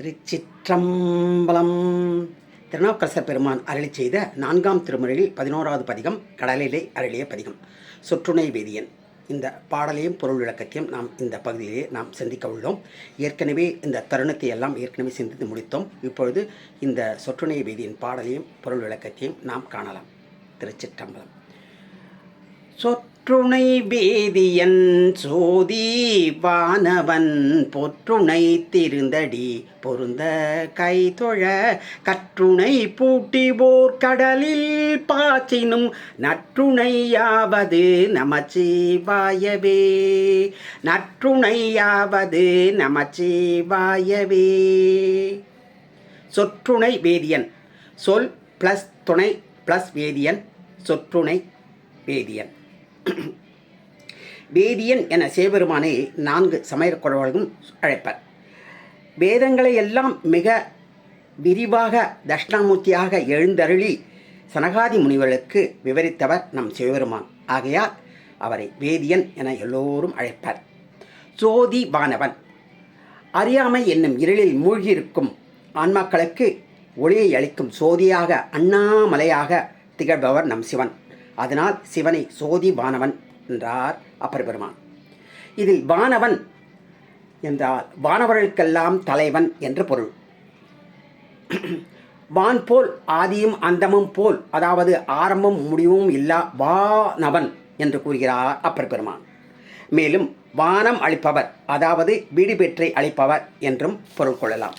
திருச்சிற்றம்பலம். திருநாவுக்கரசர் பெருமான் அருளி செய்த நான்காம் திருமுறையில் பதினோராவது பதிகம் கடலிலே அருளிய பதிகம். சொற்றுணை வேதியன். இந்த பாடலையும் பொருள் விளக்கத்தையும் நாம் இந்த பகுதியிலே நாம் சிந்திக்க உள்ளோம். ஏற்கனவே இந்த தருணத்தை எல்லாம் ஏற்கனவே சிந்தித்து முடித்தோம். இப்பொழுது இந்த சொற்றுணை வேதியின் பாடலையும் பொருள் விளக்கத்தையும் நாம் காணலாம். திருச்சிற்றம்பலம். பொற்றுணை வேதியன் சோதி வானவன் பொற்றுணை திருந்தடி பொருந்த கைதொழ கற்றுணை பூட்டிவோர் கடலில் பாச்சினும் நற்றுணையாவது நமச்சிவாயவே. நற்றுணையாவது நமச்சிவாயவே. சொற்றுணை வேதியன். சொல் ப்ளஸ் துணை ப்ளஸ் வேதியன். சொற்றுணை வேதியன். வேதியன் என சிவபெருமானை நான்கு சமயக் குழவர்களும் அழைப்பர். வேதங்களை எல்லாம் மிக விரிவாக தட்சிணாமூர்த்தியாக எழுந்தருளி சனகாதி முனிவர்களுக்கு விவரித்தவர் நம் சிவபெருமான். ஆகையால் அவரை வேதியன் என எல்லோரும் அழைப்பர். சோதி வானவன். அறியாமை என்னும் இருளில் மூழ்கியிருக்கும் ஆன்மாக்களுக்கு ஒளியை அளிக்கும் சோதியாக அண்ணாமலையாக திகழ்பவர் நம் சிவன். அதனால் சிவனை சோதி வானவன் என்றார் அப்பர் பெருமான் இதில் வானவன் என்றால் வானவர்களுக்கெல்லாம் தலைவன் என்று பொருள். வான் போல் ஆதியும் அந்தமும் போல் அதாவது ஆரம்பம் முடிவும் இல்லா வானவன் என்று கூறுகிறார் அப்பர் பெருமான் மேலும் வானம் அளிப்பவர் அதாவது வீடு பெற்றை அளிப்பவர் என்றும் பொருள் கொள்ளலாம்.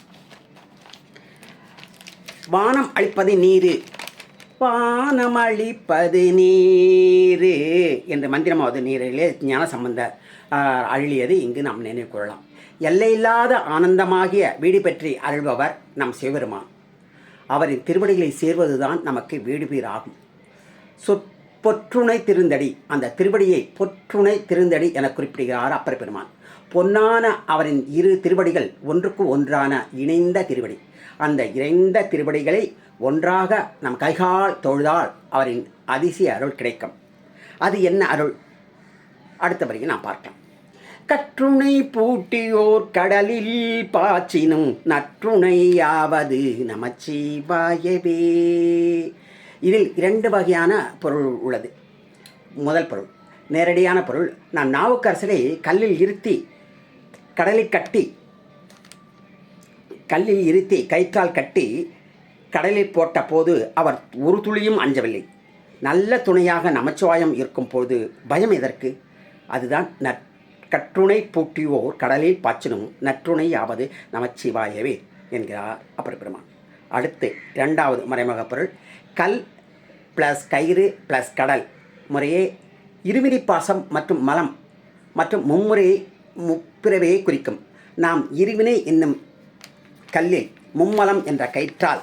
வானம் அளிப்பது நீரு வானம் அளிப்பது நீரு என்ற மந்திரமாவது நீரிலே ஞான சம்பந்த அழியது இங்கு நாம் நினைவு கொள்ளலாம் எல்லையில்லாத ஆனந்தமாகிய வீடு பற்றி அருள்பவர் நம் சிவபெருமான். அவரின் திருவடிகளை சேர்வதுதான் நமக்கு வீடு பேர் ஆகும் சொற்பொற்றுணை திருந்தடி அந்த திருவடியை பொற்றுணை திருந்தடி என குறிப்பிடுகிறார் அப்பர் பெருமான் பொன்னான அவரின் இரு திருவடிகள் ஒன்றுக்கு ஒன்றான இணைந்த திருவடி. அந்த இணைந்த திருவடிகளை ஒன்றாக நம் கைகால் தொழுதால் அவரின் அதிசய அருள் கிடைக்கும். அது என்ன அருள்? அடுத்த வரைக்கும் நான் பார்க்கலாம். கற்றுணை பூட்டியோர் கடலில் பாச்சினும் நற்றுணையாவது நமச்சிவாயவே இதில் இரண்டு வகையான பொருள் உள்ளது. முதல் பொருள் நேரடியான பொருள் நாம் நாவுக்கரசரை கல்லில் இருத்தி கடலில் கட்டி கல்லில் இருத்தி கைக்கால் கட்டி கடலில் போட்ட போது அவர் ஒரு துளியும் அஞ்சவில்லை. நல்ல துணையாக நமச்சிவாயம் இருக்கும் போது பயம் எதற்கு? அதுதான் நற் கற்றுணை பூட்டியோர் கடலில் பாய்ச்சினும் நற்றுணையாவது நமச்சிவாயவே என்கிறார் அப்பர் பெருமான் அடுத்து இரண்டாவது மறைமுக பொருள் கல் ப்ளஸ் கயிறு ப்ளஸ் கடல் முறையே இருவிரி பாசம் மற்றும் மலம் மற்றும் மும்முறையை முப்பிறவையை குறிக்கும். நாம் இருவினை என்னும் கல்லில் மும்மலம் என்ற கயிற்றால்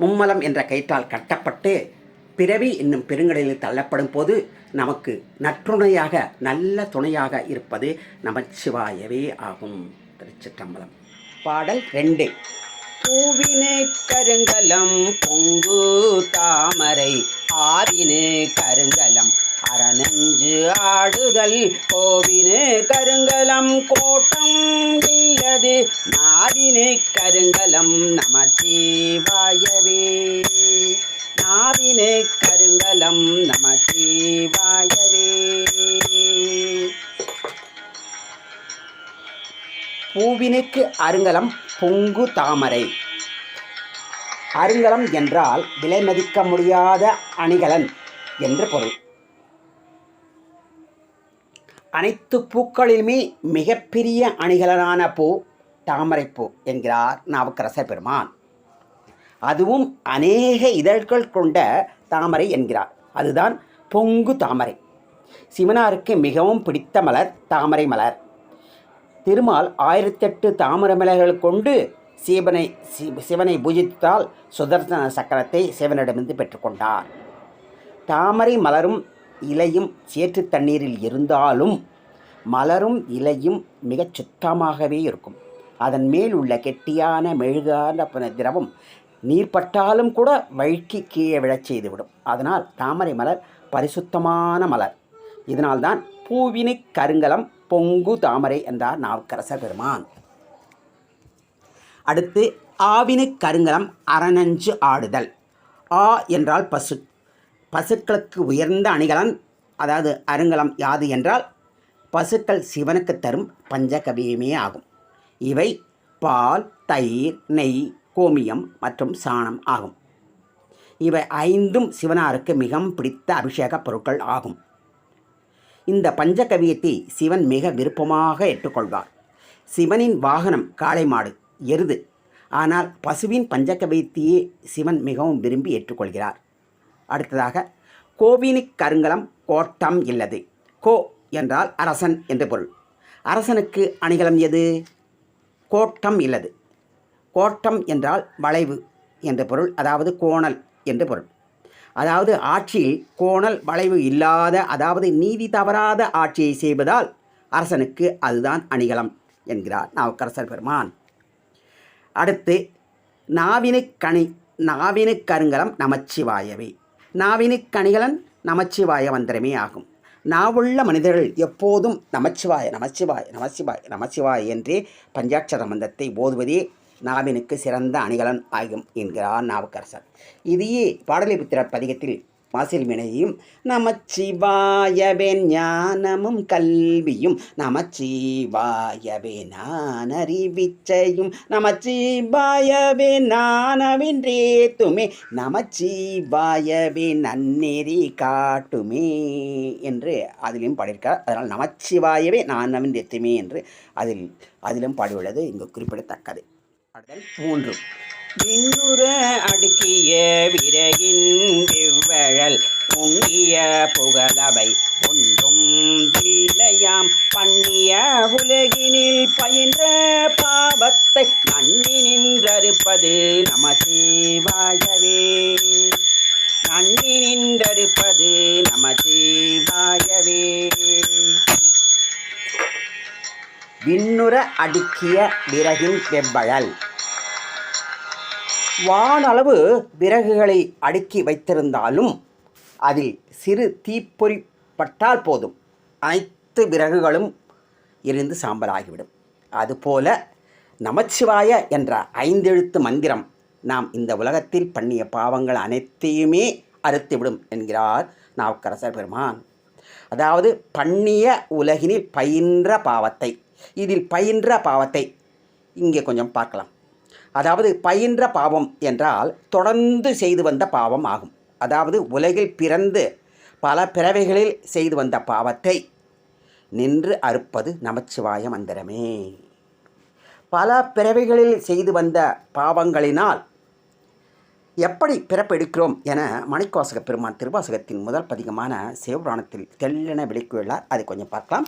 மும்மலம் என்ற கயிற்றால் கட்டப்பட்டு பிறவி என்னும் பெருங்கடலில் தள்ளப்படும் போது நமக்கு நற்றுணையாக நல்ல துணையாக இருப்பது நமச்சிவாயவே ஆகும். திருச்சிற்றம்பலம். பாடல் ரெண்டு. பூவினு கருங்கலம் பொங்கு தாமரை ஆவினே கருங்கலம் அறநெஞ்சு ஆடுதல் கோவினு கருங்கலம் கோட்டம் இல்லது நாவினை கருங்கலம் நமச்சிவாய தெற்கு அருங்கலம் பொங்கு தாமரை. அருங்கலம் என்றால் விலை மதிக்க முடியாத அணிகலன் என்று பொருள். அனைத்து பூக்களிலுமே மிகப்பெரிய அணிகலனான பூ தாமரைப்பூ என்கிறார் நாவுக்கரசர் பெருமான். அதுவும் அநேக இதழ்கள் கொண்ட தாமரை என்கிறார். அதுதான் பொங்கு தாமரை. சிவனாருக்கு மிகவும் பிடித்த மலர் தாமரை மலர். திருமால் ஆயிரத்தெட்டு தாமரை மலர்கள் கொண்டு சிவனை சிவனை பூஜித்தால் சுதர்சன சக்கரத்தை சிவனிடமிருந்து பெற்றுக்கொண்டார். தாமரை மலரும் இலையும் சேற்று தண்ணீரில் இருந்தாலும் மலரும் இலையும் மிகச் சுத்தமாகவே இருக்கும். அதன் மேல் உள்ள கெட்டியான மெழுகான திரவம் நீர் பட்டாலும் கூட வழுக்கி கீழே விழச் செய்துவிடும். அதனால் தாமரை மலர் பரிசுத்தமான மலர். இதனால்தான் பூவினை கருங்கலம் பொங்கு தாமரை என்றார் நாவுக்கரசர் பெருமான். அடுத்து ஆவினு கருங்கலம் அரணஞ்சு ஆடுதல். ஆ என்றால் பசு. பசுக்களுக்கு உயர்ந்த அணிகலன் அதாவது அருங்கலம் யாது என்றால் பசுக்கள் சிவனுக்கு தரும் பஞ்சகவியமே ஆகும். இவை பால் தயிர் நெய் கோமியம் மற்றும் சாணம் ஆகும். இவை ஐந்தும் சிவனாருக்கு மிகவும் பிடித்த அபிஷேகப் பொருட்கள் ஆகும். இந்த பஞ்சகவியத்தை சிவன் மிக விருப்பமாக ஏற்றுக்கொள்வார். சிவனின் வாகனம் காளை மாடு எருது. ஆனால் பசுவின் பஞ்சகவியத்தையே சிவன் மிகவும் விரும்பி ஏற்றுக்கொள்கிறார். அடுத்ததாக கோவினிக் கருங்கலம் கோட்டம் இல்லது. கோ என்றால் அரசன் என்று பொருள். அரசனுக்கு அணிகலம் எது? கோட்டம் இல்லது. கோட்டம் என்றால் வளைவு என்று பொருள் அதாவது கோணல் என்று பொருள். அதாவது ஆட்சியில் கோணல் வளைவு இல்லாத அதாவது நீதி தவறாத ஆட்சியை செய்வதால் அரசனுக்கு அதுதான் அணிகலம் என்கிறார் நாவுக்கரசர் பெருமான். அடுத்து நாவினு கணி நாவினு கருங்கலம் நமச்சிவாயவே. நாவினு கணிகலன் நமச்சிவாய மந்திரமே ஆகும். நாவுள்ள மனிதர்கள் எப்போதும் நமச்சிவாய நமச்சிவாய நமசிவாய நமசிவாய என்றே பஞ்சாட்சர மந்தத்தை ஓதுவதே நாவினுக்கு சிறந்த அணிகலன் ஆகும் என்கிறார் நாவுக்கரசர். இதையே பாடலிபுத்திரர் பதிகத்தில் வாசில் வினையும் நமச்சிவாயவே ஞானமும் கல்வியும் நமச்சிவாயவே நான் அறிவிச்சையும் நமச்சிவாயவே நானவென்றேத்துமே நமச்சிவாயவே நன்னெறி காட்டுமே என்று அதிலும் பாடியிருக்கார் அதனால் நமச்சிவாயவே நான் நவென்றேத்துமே என்று அதில் அதிலும் பாடியுள்ளது இங்கு குறிப்பிடத்தக்கது. பாடல் மூன்று. விண்ணுற அடுக்கிய விரகின் வெவ்வழல் உண்ணிய புகழவை ஒன்றும் இல்லையாம். பண்ணிய உலகி அடுக்கிய விறகின் வெவ்வழல் வானளவு விறகுகளை அடுக்கி வைத்திருந்தாலும் அதில் சிறு தீப்பொறி பட்டால் போதும். அனைத்து விறகுகளும் எரிந்து சாம்பலாகிவிடும். அதுபோல நமச்சிவாய என்ற ஐந்தெழுத்து மந்திரம் நாம் இந்த உலகத்தில் பண்ணிய பாவங்கள் அனைத்தையுமே அறுத்துவிடும் என்கிறார் நாவுக்கரசர் பெருமான். அதாவது பண்ணிய உலகினில் பயின்ற பாவத்தை இதில் பயின்ற பாவத்தை. இங்கே கொஞ்சம் பார்க்கலாம். அதாவது பயின்ற பாவம் என்றால் தொடர்ந்து செய்து வந்த பாவம் ஆகும். அதாவது உலகில் பிறந்து பல பிறவைகளில் செய்து வந்த பாவத்தை நின்று அறுப்பது நமச்சிவாய மந்திரமே. பல பிறவைகளில் செய்து வந்த பாவங்களினால் எப்படி பிறப்பெடுக்கிறோம் என மணிக்கோசக பெருமான் திருவாசகத்தின் முதல் பதிகமான சிவபுராணத்தில் தெல்லென விளக்கியுள்ளார். அதை கொஞ்சம் பார்க்கலாம்.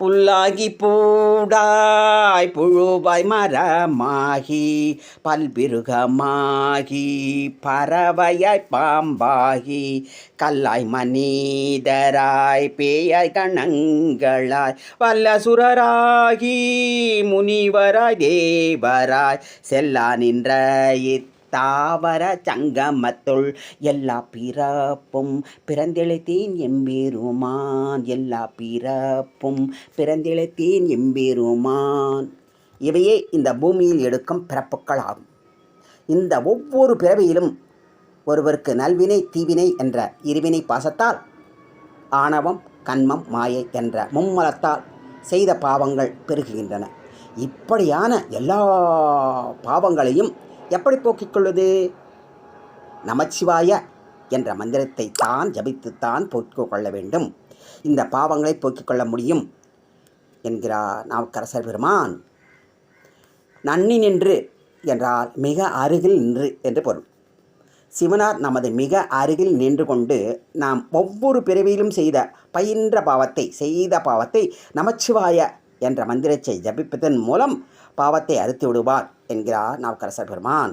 புல்லாகி பூடாய் புழுவாய் மரமாகி பல்பிருகமாகி பறவையாய் பாம்பாகி கல்லாய் மனிதராய் பேயாய் கணங்களாய் வல்லசுரராகி முனிவராய் தேவராய் செல்லா நின்ற தாவர சங்கமத்துள் எல்லா பிறப்பும் பிறந்தெழுத்தேன் எம்பெருமான். எல்லா பிறப்பும் பிறந்தெழுத்தேன் எம்பெருமான். இவையே இந்த பூமியில் எடுக்கும் பிறப்புக்கள் ஆகும் இந்த ஒவ்வொரு பிறவியிலும் ஒருவருக்கு நல்வினை தீவினை என்ற இருவினை பாசத்தால் ஆணவம் கண்மம் மாயை என்ற மும்மலத்தால் செய்த பாவங்கள் பெருகுகின்றன. இப்படியான எல்லா பாவங்களையும் எப்படி போக்கிக் கொள்வது நமச்சிவாய என்ற மந்திரத்தை தான் ஜபித்துத்தான் போக்கிக் கொள்ள வேண்டும். இந்த பாவங்களை போக்கிக் கொள்ள முடியும் என்கிறார் நாவுக்கரசர் பெருமான். நன்னி நின்று என்றால் மிக அருகில் நின்று என்று பொருள். சிவனார் நமது மிக அருகில் நின்று கொண்டு நாம் ஒவ்வொரு பிறவியிலும் செய்த பயின்ற பாவத்தை செய்த பாவத்தை நமச்சிவாய என்ற மந்திரத்தை ஜபிப்பதன் மூலம் பாவத்தை அறுத்து விடுவார் என்கிறார் நாவுக்கரசர் பெருமான்.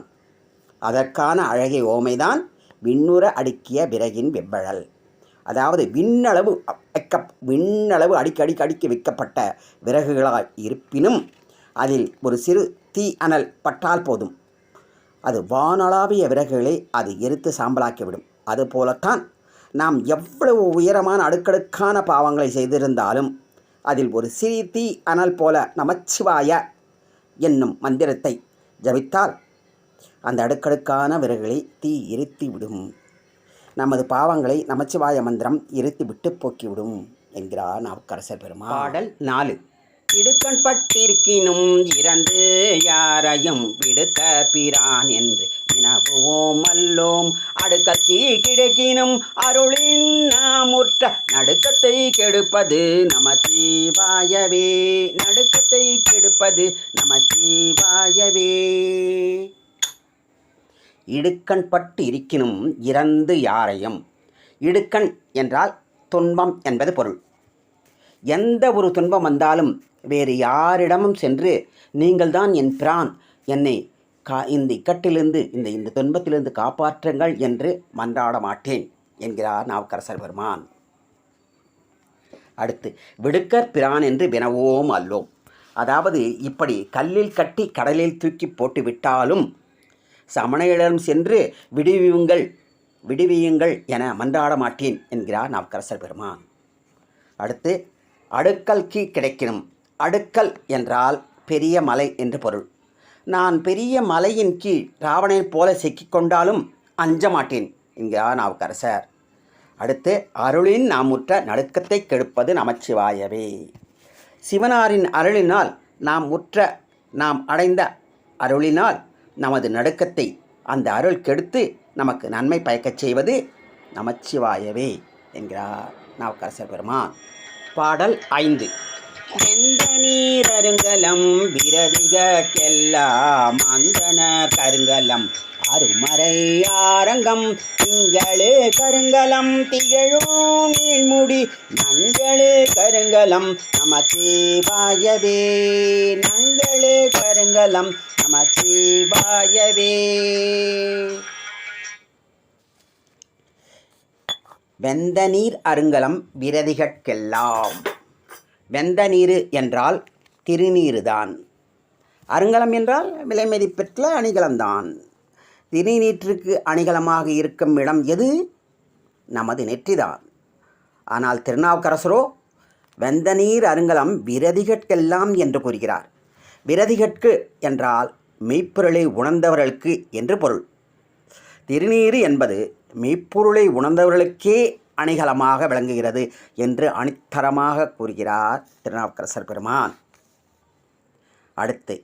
அதற்கான அழகிய ஓமைதான் விண்ணுற அடுக்கிய விறகின் வெவ்வழல். அதாவது விண்ணளவு வைக்க விண்ணளவு அடிக்கடி அடிக்க வைக்கப்பட்ட விறகுகளாய் இருப்பினும் அதில் ஒரு சிறு தீ அனல் பட்டால் போதும். அது வானளாவிய விறகுகளை அது எரித்து சாம்பலாக்கிவிடும். அதுபோலத்தான் நாம் எவ்வளவு உயரமான அடுக்கடுக்கான பாவங்களை செய்திருந்தாலும் அதில் ஒரு சிறு தீ அனல் போல நமச்சிவாய என்னும் மந்திரத்தை ஜபித்தால் அந்த அடுக்கடுக்கான விறகுகளை தீ இருத்திவிடும் நமது பாவங்களை நமச்சிவாய மந்திரம் இருத்திவிட்டு போக்கிவிடும் என்கிறார் நாவுக்கரசர் பெருமாடல் பாடல் நாலு. இடுக்கண் பட்டிருக்கினும் இறந்து யாரையும் விடுக்க பிரான் என்று நவுவோம் அல்லோம். அடுக்கல் கிடைக்கினும் அருளின் நாமுற்ற நடுக்கத்தை கெடுப்பது நமச்சிவாயவே. நடுக்கத்தை கெடுப்பது நமச்சிவாயவே. இடுக்கண் பட்டு இருக்கினும் இறந்து யாரையும்? இடுக்கண் என்றால் துன்பம் என்பது பொருள். எந்த ஒரு துன்பம் வந்தாலும் வேறு யாரிடமும் சென்று நீங்கள்தான் என் பிரான் என்னை கா இந்த இக்கட்டிலிருந்து இந்த இந்த துன்பத்திலிருந்து காப்பாற்றுங்கள் என்று மன்றாட மாட்டேன் என்கிறார் நாவுக்கரசர் பெருமான். அடுத்து விடுக்கற் பிரான் என்று வினவோம் அல்லோம். அதாவது இப்படி கல்லில் கட்டி கடலில் தூக்கி போட்டு விட்டாலும் சமணையிடம் சென்று விடுவியுங்கள் விடுவியுங்கள் என மன்றாட மாட்டேன் என்கிறார் நாவுக்கரசர் பெருமான். அடுத்து அடுக்கல் கீ கிடைக்கணும். அடுக்கல் என்றால் பெரிய மலை என்று பொருள். நான் பெரிய மலையின் கீழ் ராவணனைப் போல சிக்கிக் கொண்டாலும் அஞ்ச மாட்டேன் என்கிறார் நாவுக்கரசர். அடுத்து அருளின் நாமுற்ற நடுக்கத்தை கெடுப்பது நமச்சிவாயவே. சிவனாரின் அருளினால் நாம் உற்ற நாம் அடைந்த அருளினால் நமது நடுக்கத்தை அந்த அருள் கெடுத்து நமக்கு நன்மை பயக்கச் செய்வது நமச்சிவாயவே என்கிறார் நாவுக்கரசர் பெருமான். பாடல் ஐந்து. எந்த நீரருங்கலம் விரதிகெல்லாம் அந்தனர் கருங்கலம் அருமறை ஆரங்கம் திங்களு கருங்கலம் திகழும் நீழ்முடி நங்களு கருங்கலம் நமச்சிவாயவே நங்களு கருங்கலம் நமச்சிவாயவே. வெந்த நீர் அருங்கலம் விரதிகட்கெல்லாம் வெந்த நீர் என்றால் திருநீருதான். அருங்கலம் என்றால் விலை மதிப்பெற்ற அணிகலம்தான். திருநீற்றுக்கு அணிகலமாக இருக்கும் இடம் எது? நமது நெற்றிதான். ஆனால் திருநாவுக்கரசரோ வெந்த நீர் அருங்கலம் விரதிகட்கெல்லாம் என்று கூறுகிறார். விரதிகட்கு என்றால் மெய்ப்பொருளை உணர்ந்தவர்களுக்கு என்று பொருள். திருநீறு என்பது மெய்ப்பொருளை உணர்ந்தவர்களுக்கே அணிகலமாக விளங்குகிறது என்று அணித்தரமாக கூறுகிறார் திருநாவுக்கரசர் பெருமான். அடுத்து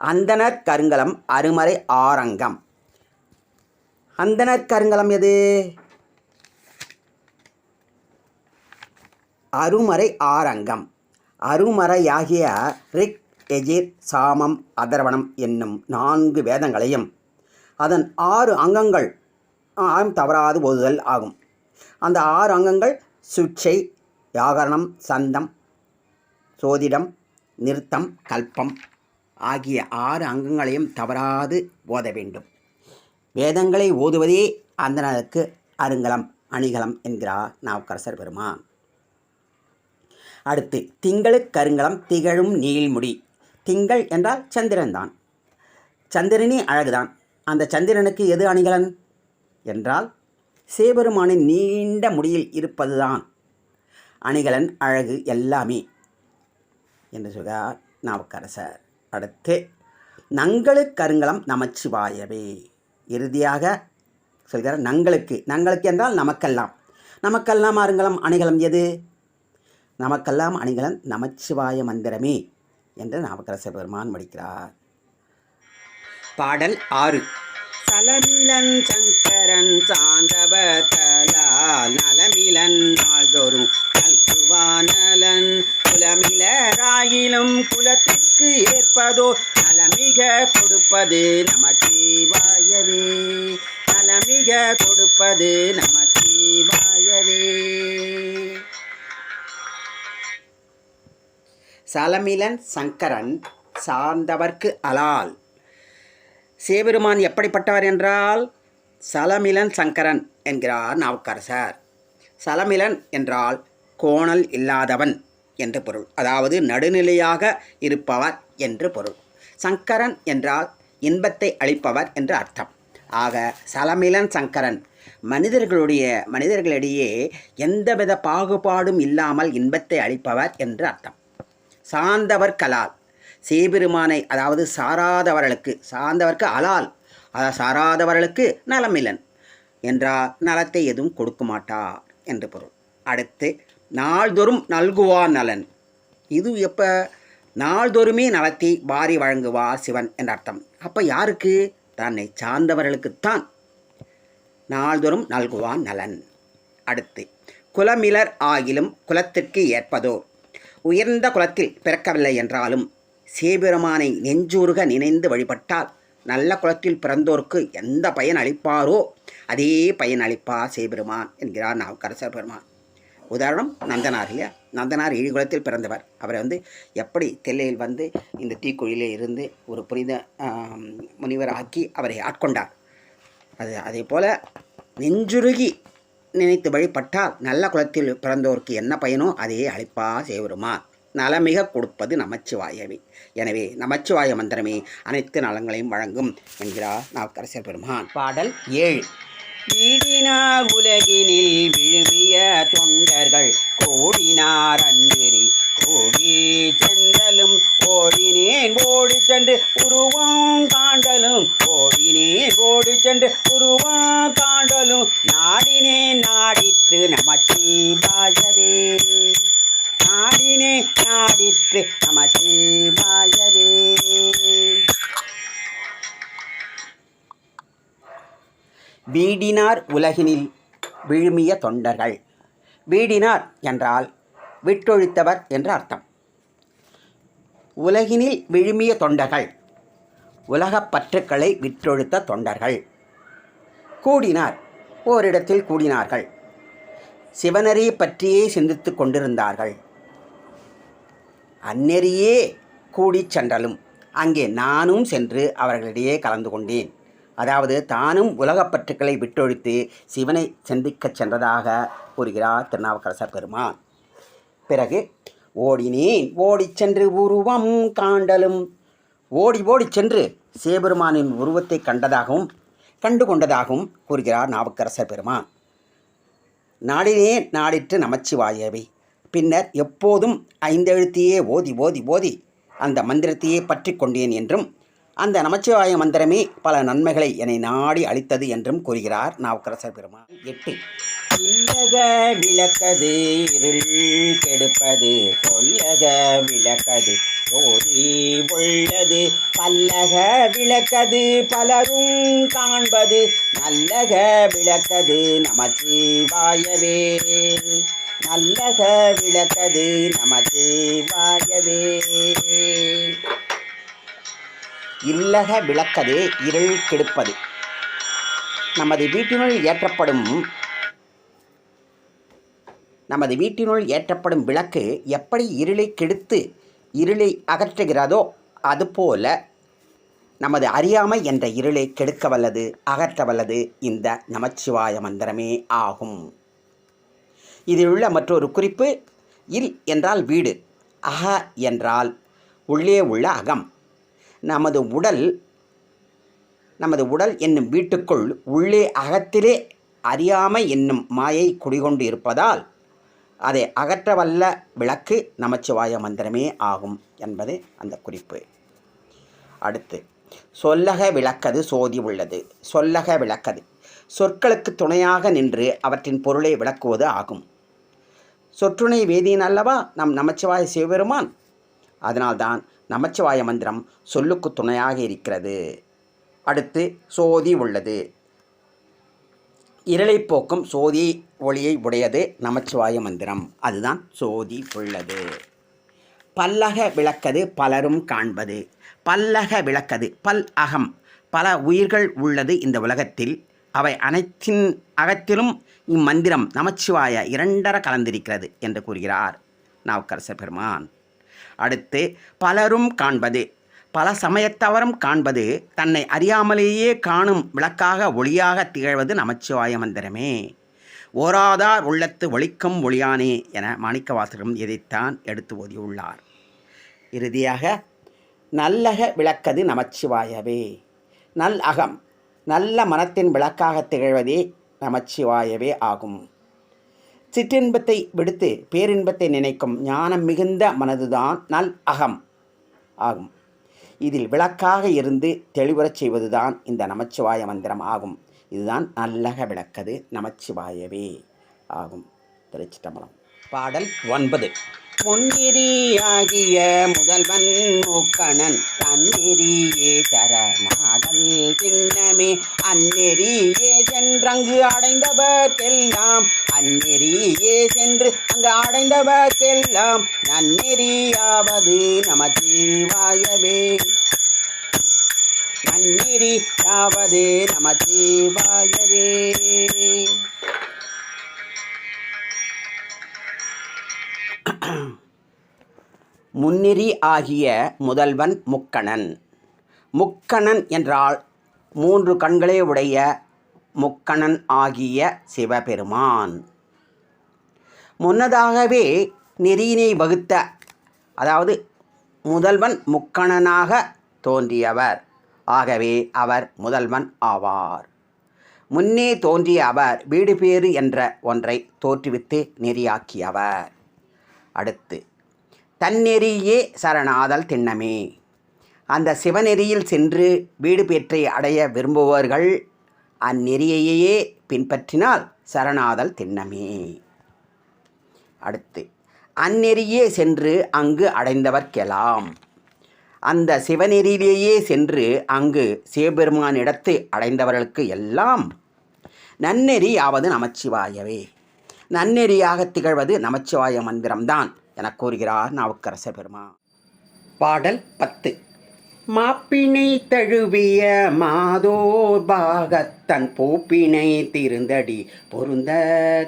அந்தனர் கருங்கலம் அருமறை ஆரங்கம். அந்தனர் கருங்கலம் எது? அருமறை ஆரங்கம். அருமறையாகிய ரிக் எஜிர் சாமம் அதர்வனம் என்னும் நான்கு வேதங்களையும் அதன் ஆறு அங்கங்கள் ஆம் தவறாது ஓதுதல் ஆகும். அந்த ஆறு அங்கங்கள் சுட்சை வியாகரணம் சந்தம் சோதிடம் நிறுத்தம் கல்பம் ஆகிய ஆறு அங்கங்களையும் தவறாது ஓத வேண்டும். வேதங்களை ஓதுவதே அந்தனருக்கு அருங்கலம் அணிகலம் என்கிறார் நாவுக்கரசர் பெருமான். அடுத்து திங்களுக்கு அருங்கலம் திகழும் நீள்முடி. திங்கள் என்றால் சந்திரன்தான் சந்திரனே அழகுதான். அந்த சந்திரனுக்கு எது அணிகலன்? என்றால் சிவபெருமானின் நீண்ட முடியில் இருப்பதுதான் அணிகலன் அழகு எல்லாமே என்று சொல்கிறார் நாவுக்கரசர். அடுத்து நங்களுக்கு கருங்கலம் நமச்சிவாயவே. இறுதியாக சொல்கிறார் நங்களுக்கு. நங்களுக்கு என்றால் நமக்கெல்லாம். நமக்கெல்லாம் அருங்கலம் அணிகலம் எது? நமக்கெல்லாம் அணிகலன் நமச்சிவாய மந்திரமே என்று நாவுக்கரசர் பெருமான் முடிக்கிறார். பாடல் ஆறு. சலமிலன் சங்கரன் சாந்தவ தலால் நலமிலன் நாள்தோறும் நல்குவானலன் குலமிலராயிலும் குலத்திற்கு ஏற்பதோ நலமிக கொடுப்பது நமச்சிவாயவே. நலமிக கொடுப்பது நமச்சிவாயவே. சலமிலன் சங்கரன் சார்ந்தவர்க்கு அலால். சிவபெருமான் எப்படிப்பட்டவர் என்றால் சலமிலன் சங்கரன் என்கிறார் நாவுக்கரசர். சலமிலன் என்றால் கோணல் இல்லாதவன் என்று பொருள். அதாவது நடுநிலையாக இருப்பவர் என்று பொருள். சங்கரன் என்றால் இன்பத்தை அளிப்பவர் என்று அர்த்தம். ஆக சலமிலன் சங்கரன் மனிதர்களுடைய மனிதர்களிடையே எந்தவித பாகுபாடும் இல்லாமல் இன்பத்தை அளிப்பவர் என்று அர்த்தம். சார்ந்தவர் கலால். சேபெருமானை அதாவது சாராதவர்களுக்கு சார்ந்தவர்க்கு அலால் அதை சாராதவர்களுக்கு நலமிலன் என்றால் நலத்தை எதுவும் கொடுக்க மாட்டார் என்று பொருள். அடுத்து நாள்தோறும் நல்குவார் நலன். இது எப்போ? நாள்தோறுமே நலத்தை வாரி வழங்குவார் சிவன் என்ற அர்த்தம். அப்போ யாருக்கு? தன்னை சார்ந்தவர்களுக்குத்தான். நாள்தோறும் நல்குவான் நலன். அடுத்து குலமிலர் ஆகிலும் குலத்திற்கு ஏற்பதோ? உயர்ந்த குலத்தில் பிறக்கவில்லை என்றாலும் சேபெருமானை நெஞ்சூறுக நினைந்து வழிபட்டால் நல்ல குலத்தில் பிறந்தோருக்கு எந்த பயன் அளிப்பாரோ அதே பயன் அளிப்பார் சேபெருமான் என்கிறார் நாவுக்கரசர் பெருமான். உதாரணம் நந்தனார் இல்லையா? நந்தனார் இழிகுலத்தில் பிறந்தவர். அவரை வந்து எப்படி தெல்லையில் வந்து இந்த தீக்குழியிலே இருந்து ஒரு புனித ஆம், முனிவர் ஆக்கி அவரை ஆட்கொண்டார். அது அதே போல் நெஞ்சுருகி நினைத்து வழிபட்டால் நல்ல குலத்தில் பிறந்தோருக்கு என்ன பயனோ அதையே அழைப்பாக சேவருமா நலமிக கொடுப்பது நமச்சிவாயவே. எனவே நமச்சிவாய மந்திரமே அனைத்து நலங்களையும் வழங்கும் என்கிறார் நாவுக்கரசர் பெருமான். பாடல் ஏழு. வீடினார் உலகினில் விழுமிய தொண்டர்கள் வீடினார் உலகினில் விழுமிய தொண்டர்கள். வீடினார் என்றால் விட்டொழித்தவர் என்று அர்த்தம். உலகினில் விழுமிய தொண்டர்கள். உலகப் பற்றுக்களை தொண்டர்கள். கூடினார் ஓரிடத்தில் கூடினார்கள். சிவனரி பற்றியே சிந்தித்துக் கொண்டிருந்தார்கள். அந்நெறியே கூடிச் சென்றலும் அங்கே நானும் சென்று அவர்களிடையே கலந்து கொண்டேன். அதாவது தானும் உலகப் பற்றுக்களை விட்டொழித்து சிவனை சந்திக்கச் சென்றதாக கூறுகிறார் திருநாவுக்கரசர் பெருமான். பிறகு ஓடினேன் ஓடிச் சென்று உருவம் காண்டலும். ஓடி ஓடிச் சென்று சிவபெருமானின் உருவத்தை கண்டதாகவும் கண்டு கொண்டதாகவும் கூறுகிறார் நாவுக்கரசர் பெருமான். நாடினேன் நாடிற்று நமச்சிவாயவை. பின்னர் எப்போதும் ஐந்தெழுத்தையே ஓதி ஓதி ஓதி அந்த மந்திரத்தையே பற்றி கொண்டேன் என்றும் அந்த நமச்சிவாய மந்திரமே பல நன்மைகளை என்னை நாடி அளித்தது என்றும் கூறுகிறார் நாவுக்கரசர் பெருமான். எட்டு. இல்லக விளக்கது இருள் கெடுப்பது சொல்லக விளக்கது ஓதி உள்ளது பல்லக விளக்கது பலரும் காண்பது நல்லக விளக்கது நமச்சிவாயவே. நல்லக விளக்கது நமச்சிவாயவே. இல்லக விளக்கது இருள் கெடுப்பது. நமது வீட்டினுள் ஏற்றப்படும் நமது வீட்டினுள் ஏற்றப்படும் விளக்கு எப்படி இருளை கெடுத்து இருளை அகற்றுகிறதோ அதுபோல நமது அறியாமை என்ற இருளை கெடுக்க வல்லது அகற்ற வல்லது இந்த நமச்சிவாய மந்திரமே ஆகும். இதில் உள்ள மற்றொரு குறிப்பு இல் என்றால் வீடு அக என்றால் உள்ளே உள்ள அகம். நமது உடல் நமது உடல் என்னும் வீட்டுக்குள் உள்ளே அகத்திலே அறியாமை என்னும் மாயை குடிகொண்டு இருப்பதால் அதை அகற்றவல்ல விளக்கு நமச்சிவாய மந்திரமே ஆகும் என்பது அந்த குறிப்பு. அடுத்து சொல்லக விளக்கது சோதி உள்ளது. சொல்லக விளக்கது. சொற்களுக்கு துணையாக நின்று அவற்றின் பொருளை விளக்குவது ஆகும். சொற்றுணை வேதியின் அல்லவா? நம் நமச்சிவாய சிவபெருமான். அதனால்தான் நமச்சிவாய மந்திரம் சொல்லுக்கு துணையாக இருக்கிறது. அடுத்து சோதி உள்ளது. இருளை போக்கும் சோதி ஒளியை உடையது நமச்சிவாய மந்திரம். அதுதான் சோதி உள்ளது. பல்லக விளக்கது பலரும் காண்பது. பல்லக விளக்கது பல் அகம். பல உயிர்கள் உள்ளது இந்த உலகத்தில். அவை அனைத்தின் அகத்திலும் இம்மந்திரம் நமச்சிவாய இரண்டர கலந்திருக்கிறது என்று கூறுகிறார். நாவுக்கரசர் பெருமான். அடுத்து பலரும் காண்பது. பல சமயத்தவரும் காண்பது. தன்னை அறியாமலேயே காணும் விளக்காக ஒளியாக திகழ்வது நமச்சிவாய மந்திரமே. ஓராதார் உள்ளத்து ஒளிக்கும் ஒளியானே என மாணிக்கவாசகரும் இதைத்தான் எடுத்து ஓதியுள்ளார். இறுதியாக நல்லக விளக்கது நமச்சிவாயவே. நல் அகம் நல்ல மனத்தின் விளக்காக திகழ்வதே நமச்சிவாயவே ஆகும். சிற்றின்பத்தை விடுத்து பேரின்பத்தை நினைக்கும் ஞானம் மிகுந்த மனதுதான் நல் அகம் ஆகும். இதில் விளக்காக இருந்து தெளிவுறச் செய்வதுதான் இந்த நமச்சிவாய மந்திரம் ஆகும். இதுதான் நல்லக விளக்கது நமச்சிவாயவே ஆகும். திருச்சிட்டம்பலம் பாடல் ஒன்பது. பொன்னிரியாகிய முதல்வன் மூக்கணன் தன்னெறியே சரணாதல் திண்ணமே அந்நெறியே சென்றங்கு அடைந்தவர்க்கெல்லாம் அந்நெறியே சென்று அங்கு அடைந்தவர்க்கெல்லாம் நன்னெறியாவது நமச்சிவாயவே. நன்னெறியாவது நமச்சிவாயவே. முன்னிறி ஆகிய முதல்வன் முக்கணன். முக்கணன் என்றால் மூன்று கண்களே உடைய முக்கணன் ஆகிய சிவபெருமான். முன்னதாகவே நெறியினை வகுத்த அதாவது முதல்வன் முக்கணனாக தோன்றியவர். ஆகவே அவர் முதல்வன் ஆவார். முன்னே தோன்றிய அவர் வீடு பேறு என்ற ஒன்றை தோற்றுவித்து நெறியாக்கியவர். அடுத்து தன்னெறியே சரணாதல் திண்ணமே. அந்த சிவநெறியில் சென்று வீடு பெற்றை அடைய விரும்புபவர்கள் அந்நெறியையே பின்பற்றினால் சரணாதல் திண்ணமே. அடுத்து அந்நெறியே சென்று அங்கு அடைந்தவர்க்கெலாம். அந்த சிவநெறியிலேயே சென்று அங்கு சிவபெருமானிடத்து அடைந்தவர்களுக்கு எல்லாம் நன்னெறியாவது நமச்சிவாயவே. நன்னெறியாக திகழ்வது நமச்சிவாய மந்திரம்தான் என கூறுகிறார் நாவுக்கரச பெருமா பாடல் பத்து. மாப்பினை தழுவிய மாதோர் பாகத்தன் பூப்பினை திருந்தடி பொருந்த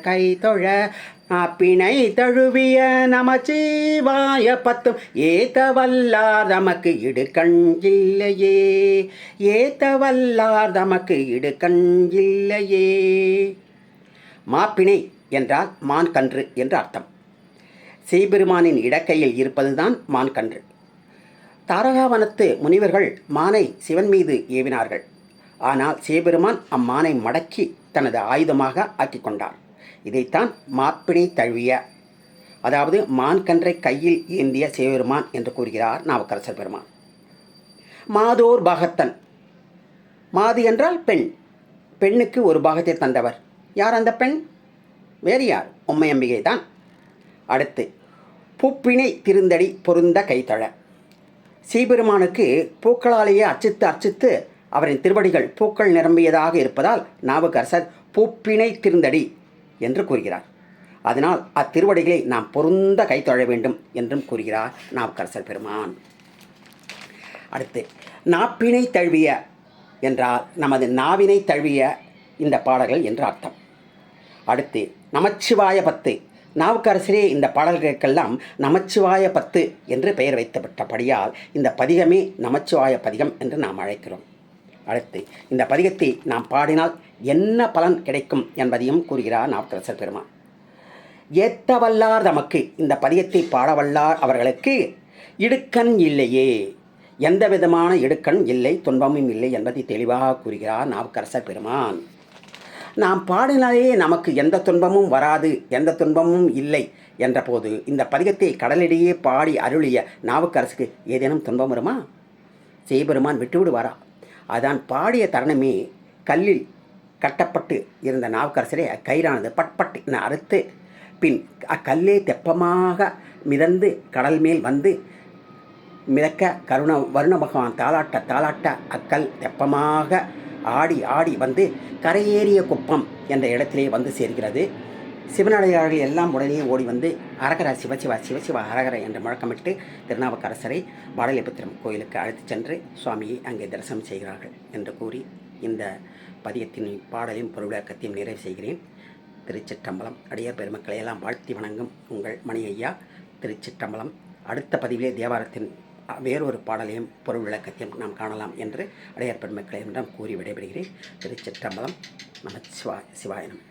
கைதொழ மாப்பினை தழுவிய நமச்சிவாய பத்தும் ஏத்தவல்லார் தமக்கு இடுக்கஞ்சில்லையே இல்லையே. தமக்கு இடுக்கஞ்சில்லையே இல்லையே. மாப்பிணை என்றால் மான் கன்று என்று அர்த்தம். சீபெருமானின் இடக்கையில் இருப்பதுதான் மான் கன்று. தாரகாவனத்து முனிவர்கள் மானை சிவன் மீது ஏவினார்கள். ஆனால் சிவபெருமான் அம்மானை மடக்கி தனது ஆயுதமாக ஆக்கி கொண்டார். இதைத்தான் மாப்பிணி தழுவிய அதாவது மான் கன்றை கையில் ஏந்திய சிவபெருமான் என்று கூறுகிறார் நாவுக்கரசர் பெருமான். மாதோர் பாகத்தன். மாது என்றால் பெண். பெண்ணுக்கு ஒரு பாகத்தை தந்தவர். யார் அந்த பெண்? வேறு யார் உம்மையம்பிகை தான் அடுத்து பூப்பினை திருந்தடி பொருந்த கைத்தழ. ஸ்ரீபெருமானுக்கு பூக்களாலேயே அர்ச்சித்து அர்ச்சித்து அவரின் திருவடிகள் பூக்கள் நிரம்பியதாக இருப்பதால் நாவுக்கரசர் பூப்பினை திருந்தடி என்று கூறுகிறார். அதனால் அத்திருவடிகளை நாம் பொருந்த கைத்தொழ வேண்டும் என்றும் கூறுகிறார் நாவுக்கரசர் பெருமான். அடுத்து நாப்பினை தழுவிய என்றால் நமது நாவினை தழுவிய இந்த பாடல்கள் என்று அர்த்தம். அடுத்து நமச்சிவாய பத்து நாவுக்கரசரே இந்த பாடல்களுக்கெல்லாம் நமச்சிவாய பத்து என்று பெயர் வைத்துவிட்டபடியால் இந்த பதிகமே நமச்சிவாய பதிகம் என்று நாம் அழைக்கிறோம். அடுத்து இந்த பதிகத்தை நாம் பாடினால் என்ன பலன் கிடைக்கும் என்பதையும் கூறுகிறார் நாவுக்கரசர் பெருமான். ஏத்த வல்லார் தமக்கு இந்த பதிகத்தை பாடவல்லார் அவர்களுக்கு இடுக்கண் இல்லையே. எந்த விதமான இடுக்கண் இல்லை துன்பமும் இல்லை என்பதை தெளிவாக கூறுகிறார் நாவுக்கரசர் பெருமான். நாம் பாடினாலே நமக்கு எந்த துன்பமும் வராது எந்த துன்பமும் இல்லை என்றபோது இந்த பதிகத்தை கடலிடையே பாடி அருளிய நாவுக்கரசுக்கு ஏதேனும் துன்பம் வருமா? செய்பெருமான் விட்டுவிடுவாரா? அதான் பாடிய தருணமே கல்லில் கட்டப்பட்டு இருந்த நாவுக்கரசரே அக்கயிறானது பட்பட் என அறுத்து பின் அக்கல்லே தெப்பமாக மிதந்து கடல் மேல் வந்து மிதக்க கருண வருண பகவான் தாளாட்ட தாளாட்ட அக்கல் தெப்பமாக ஆடி ஆடி வந்து கரையேறிய குப்பம் என்ற இடத்திலே வந்து சேர்கிறது. சிவனடையாளர்கள் எல்லாம் உடனே ஓடி வந்து அரகர சிவசிவா சிவசிவா அரகர என்று முழக்கமிட்டு திருநாவுக்கரசரை பாடலிபுத்திரம் கோயிலுக்கு அழைத்துச் சென்று சுவாமியை அங்கே தரிசனம் செய்கிறார்கள் என்று கூறி இந்த பதியத்தின் பாடலையும் பொருளாக்கத்தையும் நிறைவு செய்கிறேன். திருச்சிற்றம்பலம். அடியார் பெருமக்களை எல்லாம் வாழ்த்தி வணங்கும் உங்கள் மணி ஐயா திருச்சிற்றம்பலம். அடுத்த பதிவிலே தேவாரத்தின் வேறொரு பாடலையும் பொருள் விளக்கத்தையும் நாம் காணலாம் என்று அடையார் பெருமக்களிடம் கூறி விடைபெறுகிறேன். திருச்சிற்றம்பலம் சிவா சிவாயனம்